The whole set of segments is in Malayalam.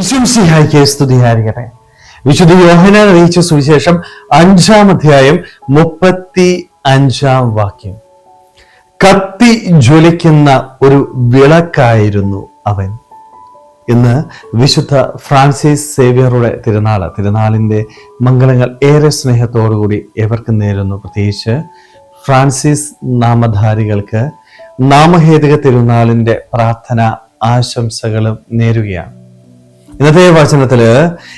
വിശംസിഹായിക്ക് സ്തുതിയായിരിക്കട്ടെ വിശുദ്ധ യോഹന അറിയിച്ച സുവിശേഷം അഞ്ചാം അധ്യായം മുപ്പത്തി അഞ്ചാം വാക്യം. കത്തി ജ്വലിക്കുന്ന ഒരു വിളക്കായിരുന്നു അവൻ. ഇന്ന് വിശുദ്ധ ഫ്രാൻസിസ് സേവിയറുടെ തിരുനാൾ തിരുനാളിന്റെ മംഗളങ്ങൾ ഏറെ സ്നേഹത്തോടുകൂടി എവർക്ക് നേരുന്നു. പ്രത്യേകിച്ച് ഫ്രാൻസിസ് നാമധാരികൾക്ക് നാമഹേതുക തിരുനാളിന്റെ പ്രാർത്ഥന ആശംസകളും നേരുകയാണ്. ഇന്നത്തെ വചനത്തിൽ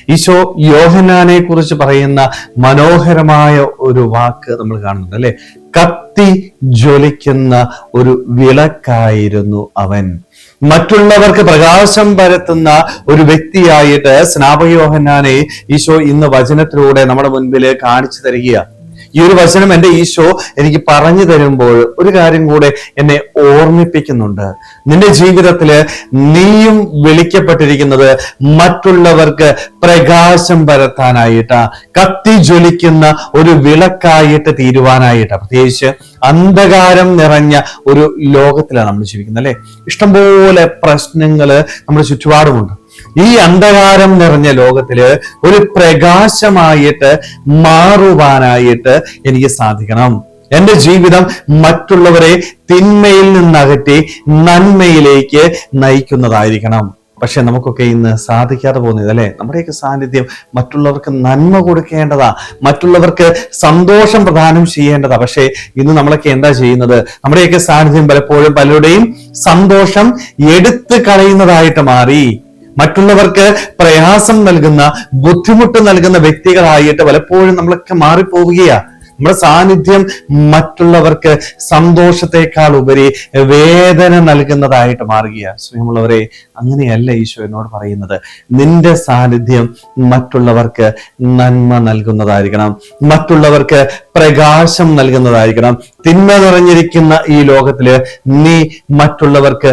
ഈശോ യോഹനാനെ കുറിച്ച് പറയുന്ന മനോഹരമായ ഒരു വാക്ക് നമ്മൾ കാണുന്നുണ്ട് അല്ലെ? കത്തി ജ്വലിക്കുന്ന ഒരു വിളക്കായിരുന്നു അവൻ. മറ്റുള്ളവർക്ക് പ്രകാശം പരത്തുന്ന ഒരു വ്യക്തിയായിട്ട് സ്നാപയോഹനാനെ ഈശോ ഇന്ന് വചനത്തിലൂടെ നമ്മുടെ മുൻപിൽ കാണിച്ചു തരികയാണ്. ഈ ഒരു വചനം എന്റെ ഈശോ എനിക്ക് പറഞ്ഞു തരുമ്പോൾ ഒരു കാര്യം കൂടെ എന്നെ ഓർമ്മിപ്പിക്കുന്നുണ്ട്. നിന്റെ ജീവിതത്തിൽ നീയും വിളിക്കപ്പെട്ടിരിക്കുന്നത് മറ്റുള്ളവർക്ക് പ്രകാശം പരത്താനായിട്ടാ. കത്തി ജ്വലിക്കുന്ന ഒരു വിളക്കായിട്ട് തീരുവാനായിട്ടാ. പ്രത്യേകിച്ച് അന്ധകാരം നിറഞ്ഞ ഒരു ലോകത്തിലാണ് നമ്മൾ ജീവിക്കുന്നത് അല്ലെ? ഇഷ്ടംപോലെ പ്രശ്നങ്ങൾ നമ്മുടെ ചുറ്റുപാടുമുണ്ട്. ഈ അന്ധകാരം നിറഞ്ഞ ലോകത്തിൽ ഒരു പ്രകാശമായിട്ട് മാറുവാനായിട്ട് എനിക്ക് സാധിക്കണം. എന്റെ ജീവിതം മറ്റുള്ളവരെ തിന്മയിൽ നിന്നകറ്റി നന്മയിലേക്ക് നയിക്കുന്നതായിരിക്കണം. പക്ഷെ നമുക്കൊക്കെ ഇന്ന് സാധിക്കാതെ പോകുന്നത് അല്ലെ? നമ്മുടെയൊക്കെ സാന്നിധ്യം മറ്റുള്ളവർക്ക് നന്മ കൊടുക്കേണ്ടതാ മറ്റുള്ളവർക്ക് സന്തോഷം പ്രദാനം ചെയ്യേണ്ടതാ. പക്ഷേ ഇന്ന് നമ്മളൊക്കെ എന്താ ചെയ്യുന്നത്? നമ്മുടെയൊക്കെ സാന്നിധ്യം പലപ്പോഴും പലരുടെയും സന്തോഷം എടുത്തു കളയുന്നതായിട്ട് മാറി. മറ്റുള്ളവർക്ക് പ്രയാസം നൽകുന്ന ബുദ്ധിമുട്ട് നൽകുന്ന വ്യക്തികളായിട്ട് പലപ്പോഴും നമ്മളൊക്കെ മാറിപ്പോവുകയാ. നമ്മുടെ സാന്നിധ്യം മറ്റുള്ളവർക്ക് സന്തോഷത്തെക്കാൾ ഉപരി വേദന നൽകുന്നതായിട്ട് മാറുകയാണ് സ്വയമുള്ളവരെ അങ്ങനെയല്ല ഈശോ എന്നോട് പറയുന്നത്. നിന്റെ സാന്നിധ്യം മറ്റുള്ളവർക്ക് നന്മ നൽകുന്നതായിരിക്കണം. മറ്റുള്ളവർക്ക് പ്രകാശം നൽകുന്നതായിരിക്കണം. തിന്മ നിറഞ്ഞിരിക്കുന്ന ഈ ലോകത്തിൽ നീ മറ്റുള്ളവർക്ക്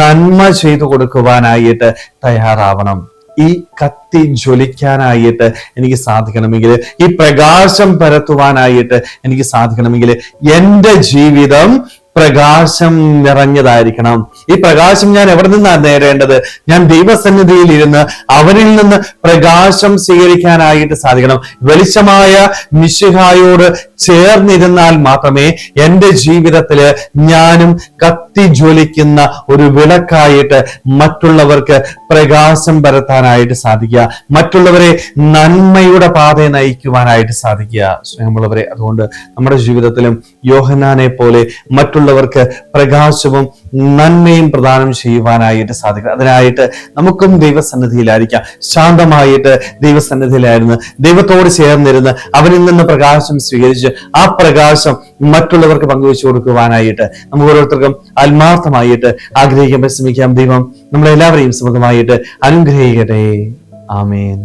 നന്മ ചെയ്തു കൊടുക്കുവാനായിട്ട് തയ്യാറാവണം. ഈ കത്തി ജ്വലിക്കാനായിട്ട് എനിക്ക് സാധിക്കണമെങ്കിൽ ഈ പ്രകാശം പരത്തുവാനായിട്ട് എനിക്ക് സാധിക്കണമെങ്കിൽ എന്റെ ജീവിതം പ്രകാശം നിറഞ്ഞതായിരിക്കണം. ഈ പ്രകാശം ഞാൻ എവിടെ നിന്നാണ് നേടേണ്ടത് ഞാൻ ദൈവസന്നിധിയിൽ ഇരുന്ന് അവനിൽ നിന്ന് പ്രകാശം സ്വീകരിക്കാനായിട്ട് സാധിക്കണം. വെളിച്ചമായ മിശിഹായോട് ചേർന്നിരുന്നാൽ മാത്രമേ എന്റെ ജീവിതത്തിൽ ഞാനും കത്തി ജ്വലിക്കുന്ന ഒരു വിളക്കായിട്ട് മറ്റുള്ളവർക്ക് പ്രകാശം പരത്താനായിട്ട് സാധിക്കുക. മറ്റുള്ളവരെ നന്മയുടെ പാതയെ നയിക്കുവാനായിട്ട് സാധിക്കുക. സ്നേഹമുള്ളവരെ അതുകൊണ്ട് നമ്മുടെ ജീവിതത്തിലും യോഹനാനെ പോലെ മറ്റുള്ളവർക്ക് പ്രകാശവും നന്മയും പ്രദാനം ചെയ്യുവാനായിട്ട് സാധിക്കണം. അതിനായിട്ട് നമുക്കും ദൈവസന്നിധിയിലായിരിക്കാം. ശാന്തമായിട്ട് ദൈവസന്നിധിയിലായിരുന്നു. ദൈവത്തോട് ചേർന്നിരുന്ന് അവനിൽ നിന്ന് പ്രകാശം സ്വീകരിച്ച് ആ പ്രകാശം മറ്റുള്ളവർക്ക് പങ്കുവെച്ചു കൊടുക്കുവാനായിട്ട് നമുക്ക് ഓരോരുത്തർക്കും ആത്മാർത്ഥമായിട്ട് ആഗ്രഹിക്കാൻ പരിശ്രമിക്കാം. ദൈവം നമ്മളെല്ലാവരെയും സുഖമായിട്ട് അനുഗ്രഹിക്കട്ടെ. ആമേൻ.